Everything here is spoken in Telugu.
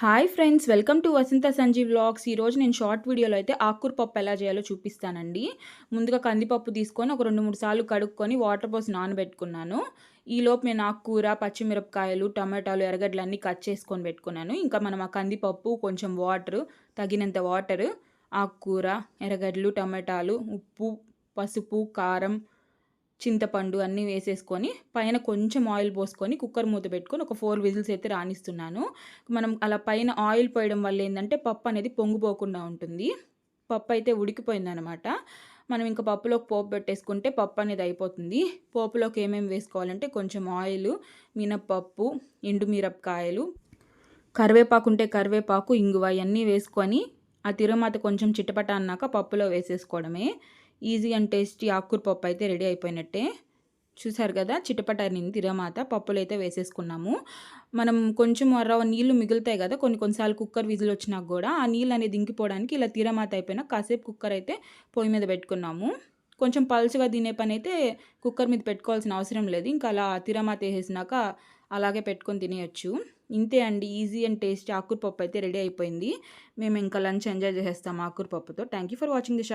Hi friends welcome to Vasantha Sanjeev vlogs. ఈరోజు నేను షార్ట్ వీడియోలో అయితే ఆకుకూర పప్పు ఎలా చేయాలో చూపిస్తానండి. ముందుగా కందిపప్పు తీసుకొని ఒక రెండు మూడు సార్లు కడుక్కొని వాటర్ పోసి నానబెట్టుకున్నాను. ఈలోపు నేను ఆకుకూర పచ్చిమిరపకాయలు టమాటాలు ఎర్రగడ్డలు అన్నీ కట్ చేసుకొని పెట్టుకున్నాను. ఇంకా మనం ఆ కందిపప్పు కొంచెం వాటర్ తగినంత వాటర్ ఆకుకూర ఎర్రగడ్డలు టమాటాలు ఉప్పు పసుపు కారం చింతపండు అన్నీ వేసేసుకొని పైన కొంచెం ఆయిల్ పోసుకొని కుక్కర్ మూత పెట్టుకొని ఒక ఫోర్ విజిల్స్ అయితే రాణిస్తున్నాను. మనం అలా పైన ఆయిల్ పోయడం వల్ల ఏంటంటే పప్పు అనేది పొంగిపోకుండా ఉంటుంది. పప్పు అయితే ఉడికిపోయిందనమాట. మనం ఇంకా పప్పులోకి పోపు పెట్టేసుకుంటే పప్పు అనేది అయిపోతుంది. పోపులోకి ఏమేమి వేసుకోవాలంటే కొంచెం ఆయిల్ మినప్పప్పు ఎండుమిరపకాయలు కరివేపాకు ఉంటే కరివేపాకు ఇంగువ ఇవన్నీ వేసుకొని ఆ తిరుమాత కొంచెం చిట్టపట అన్నాక పప్పులో వేసేసుకోవడమే. ఈజీ అండ్ టేస్టీ ఆకుకూర పప్పు అయితే రెడీ అయిపోయినట్టే. చూసారు కదా చిటపటనింది తిరమాత పప్పులు అయితే వేసేసుకున్నాము. మనం కొంచెం అరవ నీళ్ళు మిగులుతాయి కదా కొన్ని కొన్నిసార్లు కుక్కర్ విజిల్ వచ్చినాక కూడా ఆ నీళ్ళు అనేది ఇంకిపోవడానికి ఇలా తిరమాత అయిపోయినా కాసేపు కుక్కర్ అయితే పొయ్యి మీద పెట్టుకున్నాము. కొంచెం పలుచగా తినే పని అయితే కుక్కర్ మీద పెట్టుకోవాల్సిన అవసరం లేదు. ఇంకా అలా తిరమాత వేసేసినాక అలాగే పెట్టుకొని తినేయచ్చు. ఇంతే అండి ఈజీ అండ్ టేస్టీ ఆకుకూర పప్పు అయితే రెడీ అయిపోయింది. మేము ఇంకా లంచ్ ఎంజాయ్ చేసేస్తాం ఆకుకూర పప్పుతో. Thank you for watching the